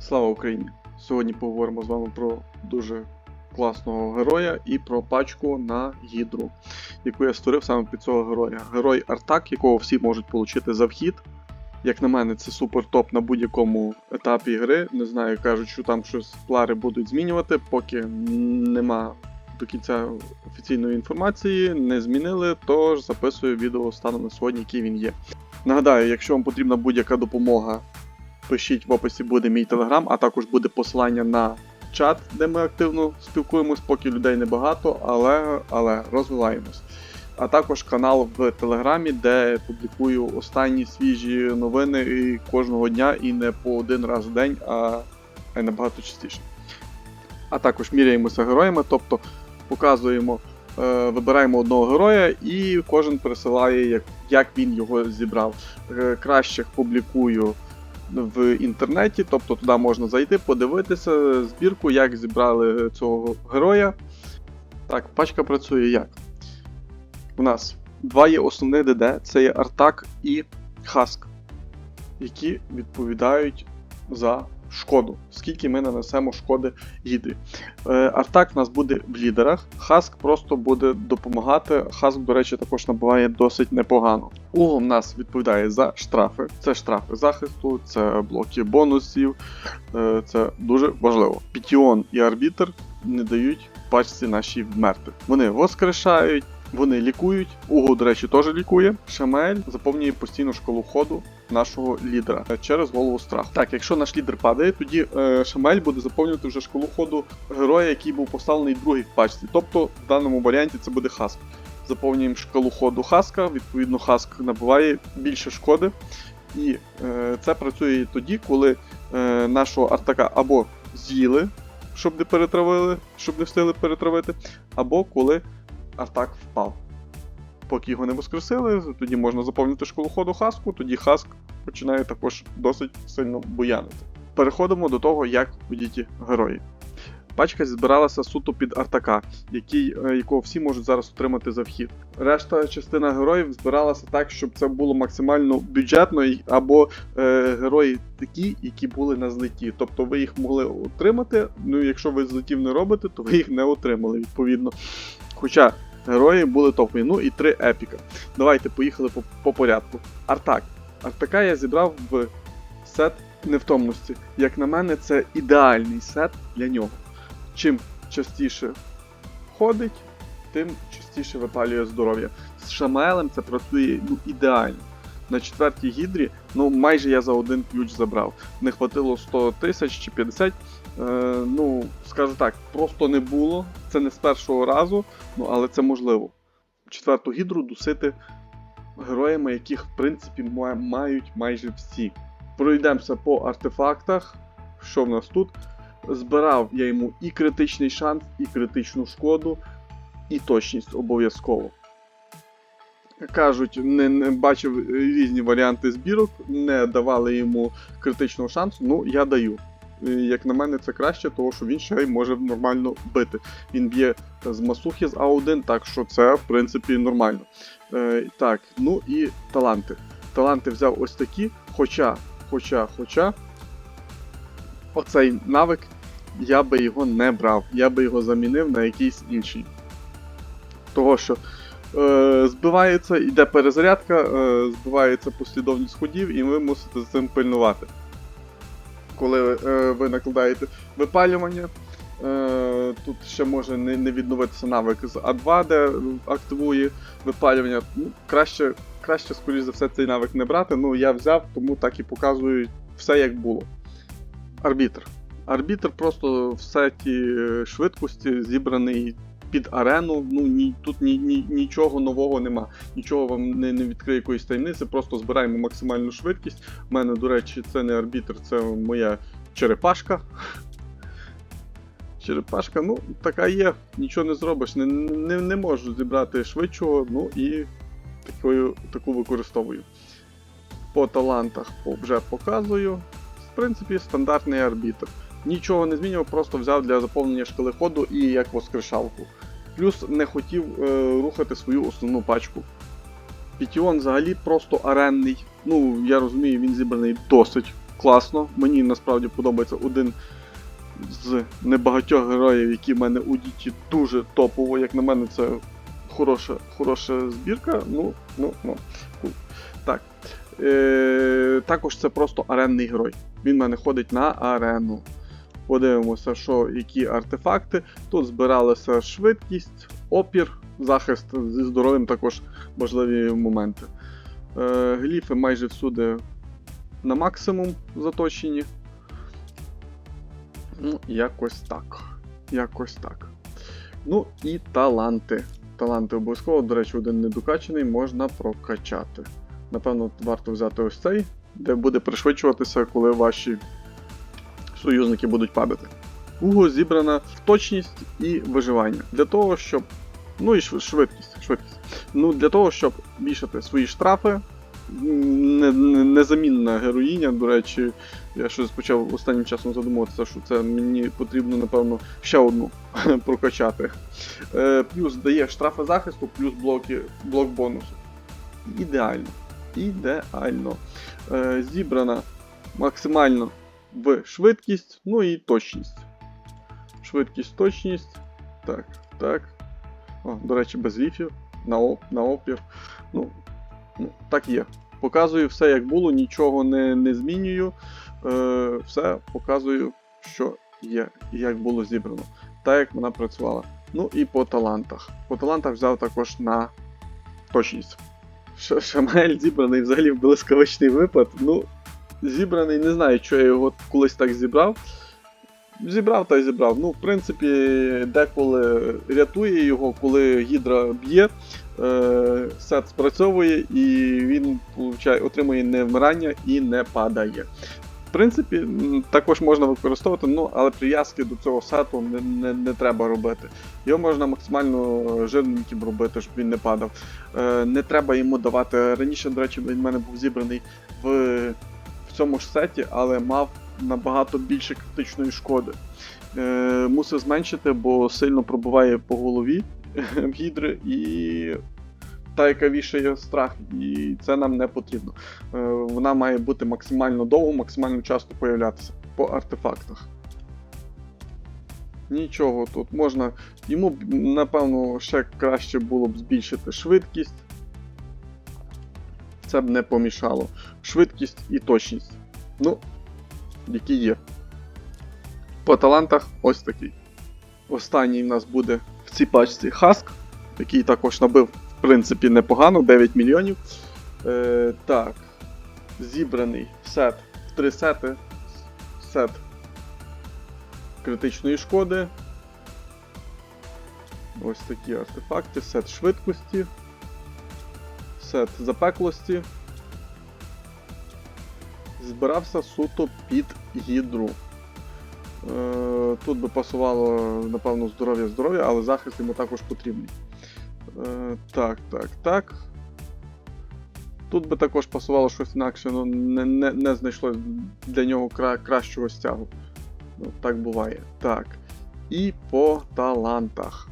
Слава Україні! Сьогодні поговоримо з вами про дуже класного героя і про пачку на гідру, яку я створив саме під цього героя. Герой Артак, якого всі можуть отримати за вхід. Як на мене, це супер топ на будь-якому етапі гри. Не знаю, кажуть, що там щось плари будуть змінювати, поки нема до кінця офіційної інформації, не змінили, тож записую відео станом на сьогодні, який він є. Нагадаю, якщо вам потрібна будь-яка допомога пишіть в описі буде мій телеграм, а також буде посилання на чат, де ми активно спілкуємось, поки людей небагато, але, але розвиваємось. А також канал в Телеграмі, де публікую останні свіжі новини і кожного дня і не по один раз в день, а а набагато частіше. А також міряємося героями, тобто показуємо, е, вибираємо одного героя і кожен пересилає, як, як він його зібрав. Е, кращих публікую в інтернеті, тобто туди можна зайти, подивитися збірку, як зібрали цього героя. Так, пачка працює як? У нас два є основні ДД, це є Артак і Хаск, які відповідають за шкоду, скільки ми нанесемо шкоди гідрі. Е, Артак у нас буде в лідерах, Хаск просто буде допомагати. Хаск, до речі, також набуває досить непогано. Угол у нас відповідає за штрафи. Це штрафи захисту, це блоки бонусів. Е, Це дуже важливо. Пітіон і арбітр не дають пачці нашій вмерти. Вони воскрешають. Вони лікують, Уго, до речі, теж лікує. Шамель заповнює постійну школу ходу нашого лідера е, через голову страху. Так, якщо наш лідер падає, тоді е, Шамель буде заповнювати вже школу ходу героя, який був поставлений другий в пачці. Тобто в даному варіанті це буде Хаск. Заповнюємо шкалу ходу Хаска, відповідно, Хаск набуває більше шкоди. І е, це працює тоді, коли е, нашого артака або з'їли, щоб не перетравили, щоб не встигли перетравити, або коли артак впав. Поки його не воскресили, тоді можна заповнити школу ходу Хаску, тоді Хаск починає також досить сильно буянити. Переходимо до того, як подіті герої. Пачка збиралася суто під Артака, який, е, якого всі можуть зараз отримати за вхід. Решта частина героїв збиралася так, щоб це було максимально бюджетно, або е, герої такі, які були на злеті. Тобто ви їх могли отримати. Ну якщо ви злетів не робите, то ви їх не отримали відповідно. Хоча герої були топові. Ну і три епіка. Давайте поїхали по, по порядку. Артак. Артака я зібрав в сет невтомності. Як на мене, це ідеальний сет для нього. Чим частіше ходить, тим частіше випалює здоров'я. З Шамаелем це працює ну, ідеально. На четвертій гідрі, ну майже я за один ключ забрав. Не хватило 100 тисяч чи 50. Е, ну, скажу так, просто не було. Це не з першого разу, ну але це можливо. Четверту гідру дусити героями, яких в принципі мають майже всі. Пройдемося по артефактах. Що в нас тут? Збирав я йому і критичний шанс, і критичну шкоду, і точність обов'язково. Кажуть, не, не бачив різні варіанти збірок, не давали йому критичного шансу. Ну, я даю. Як на мене, це краще, тому що він ще й може нормально бити. Він б'є з масухи з А1, так що це в принципі нормально. Е, так, ну і таланти. Таланти взяв ось такі, хоча, хоча, хоча. Оцей навик я би його не брав, я би його замінив на якийсь інший. Того що е, збивається, йде перезарядка, е, збивається послідовність ходів, і ви мусите за цим пильнувати. Коли е, ви накладаєте випалювання, е, тут ще може не, не відновитися навик з А2, де активує випалювання. Ну, краще, краще, скоріш за все, цей навик не брати. Ну, я взяв, тому так і показую все як було. Арбітр. Арбітр просто в сеті е, швидкості зібраний під арену. Ну ні, тут ні, ні, нічого нового нема. Нічого вам не, не відкриє якоїсь таємниці, просто збираємо максимальну швидкість. У мене, до речі, це не арбітр, це моя черепашка. Черепашка, ну, така є, нічого не зробиш. Не, не, не можу зібрати швидшого, ну і такою, таку використовую. По талантах вже показую. В принципі, стандартний арбітр. Нічого не змінював, просто взяв для заповнення шкали ходу і як воскрешалку. плюс не хотів е, рухати свою основну пачку. Пітіон взагалі просто аренний. Ну, я розумію, він зібраний досить класно. Мені насправді подобається один з небагатьох героїв, які в мене у діті дуже топово. Як на мене, це хороша, хороша збірка. Ну, ну, ну. Кул. Так. Е, також це просто аренний герой. Він в мене ходить на арену. Подивимося, що які артефакти. Тут збиралася швидкість, опір, захист зі здоров'ям також важливі моменти. Е, гліфи майже всюди на максимум заточені. Ну, якось так. Якось так. Ну і таланти. Таланти обов'язково, до речі, один недокачаний можна прокачати. Напевно, варто взяти ось цей, де буде пришвидшуватися, коли ваші союзники будуть падати. Уго зібрана в точність і виживання. Для того, щоб. Ну і швидкість. швидкість. Ну, для того, щоб вішати свої штрафи. Не- не- Незамінна героїня, до речі, я щось почав останнім часом задумуватися, що це мені потрібно, напевно, ще одну прокачати. Е, плюс дає штрафи захисту, плюс блоки, блок бонусу. Ідеально. Ідеально. Е, зібрана максимально в швидкість, ну і точність. Швидкість, точність. Так, так. О, до речі, без ліфів, на, оп, на опір. Ну, ну, так є. Показую все, як було, нічого не, не змінюю. Е, все показую, що є і як було зібрано. Так як вона працювала. Ну і по талантах. По талантах взяв також на точність. Шамель зібраний взагалі в блискавичний випад. Ну, зібраний, не знаю, що я його колись так зібрав. Зібрав та зібрав. Ну, в принципі, деколи рятує його, коли гідра б'є, е, сет спрацьовує і він получає, отримує невмирання і не падає. В принципі, також можна використовувати, ну, але прив'язки до цього сету не, не, не треба робити. Його можна максимально жирненьким робити, щоб він не падав. Е, не треба йому давати. Раніше, до речі, він в мене був зібраний в цьому ж сеті, але мав набагато більше критичної шкоди. Е, мусив зменшити, бо сильно пробиває по голові гідри і та, яка вішає страх, і це нам не потрібно. Е, вона має бути максимально довго, максимально часто появлятися по артефактах. Нічого тут можна. Йому напевно, ще краще було б збільшити швидкість. Це б не помішало. Швидкість і точність. Ну, які є. По талантах ось такий. Останній в нас буде в цій пачці Хаск, який також набив, в принципі, непогано, 9 мільйонів. Е, так. Зібраний сет три сети. Сет критичної шкоди. Ось такі артефакти, сет швидкості, сет запеклості. Збирався суто під гідру. Е, Тут би пасувало, напевно, здоров'я здоров'я, але захист йому також потрібний. Е, Так, так, так. Тут би також пасувало щось інакше, але не, не, не знайшлось для нього кра- кращого стягу. Ну, так буває. Так. І по талантах.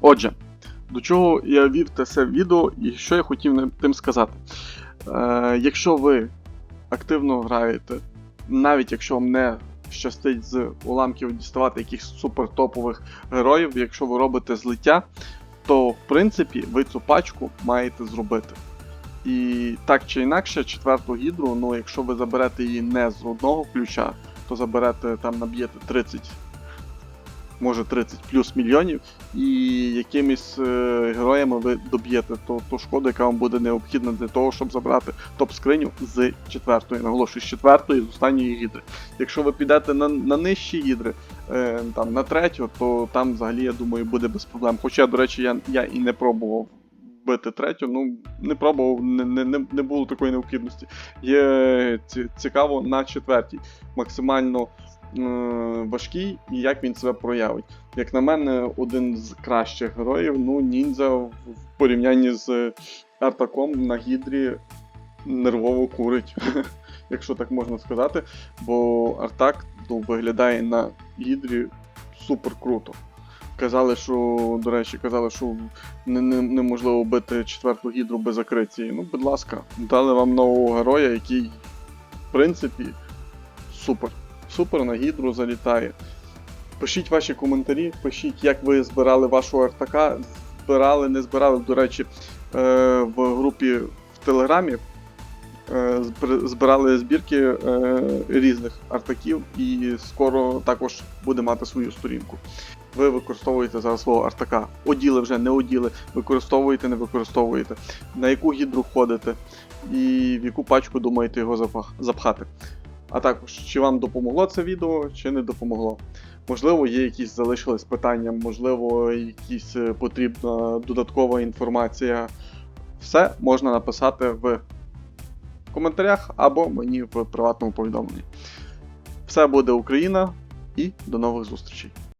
Отже, до чого я вів те все відео і що я хотів тим сказати. Е, якщо ви активно граєте, навіть якщо вам не щастить з уламків діставати якихось супертопових героїв, якщо ви робите злиття, то в принципі ви цю пачку маєте зробити. І так чи інакше, четверту гідру, ну якщо ви заберете її не з одного ключа, то заберете там наб'єте 30, може 30 плюс мільйонів, і якимись е, героями ви доб'єте ту, ту шкоду, яка вам буде необхідна для того, щоб забрати топ-скриню з четвертої, наголошую, з четвертої, з останньої гідри. Якщо ви підете на, на нижчі гідри, е, там, на третю, то там взагалі, я думаю, буде без проблем. Хоча, до речі, я, я і не пробував бити третю, ну не пробував, не, не, не- було такої необхідності. Є цікаво на четвертій. Максимально важкий і як він себе проявить. Як на мене, один з кращих героїв, ну, ніндзя в порівнянні з Артаком на Гідрі нервово курить, якщо так можна сказати. Бо Артак ну, виглядає на Гідрі супер круто. Казали, що, до речі, казали, що не, не, неможливо бити четверту гідру без акриції. Ну, будь ласка, дали вам нового героя, який, в принципі, супер. Супер на гідру залітає. Пишіть ваші коментарі, пишіть, як ви збирали вашу РТК. Збирали, не збирали. До речі, е, в групі в Телеграмі е, збирали збірки е, різних артаків і скоро також буде мати свою сторінку. Ви використовуєте зараз свого артака. Оділи вже, не оділи, використовуєте, не використовуєте, на яку гідру ходите і в яку пачку думаєте його запхати. А також, чи вам допомогло це відео, чи не допомогло. Можливо, є якісь залишились питання, можливо, якісь е, потрібна додаткова інформація. Все можна написати в коментарях або мені в приватному повідомленні. Все буде Україна і до нових зустрічей.